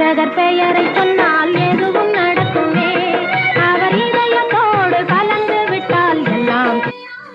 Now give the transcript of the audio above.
இரட்சகர் பெயரை சொல்ல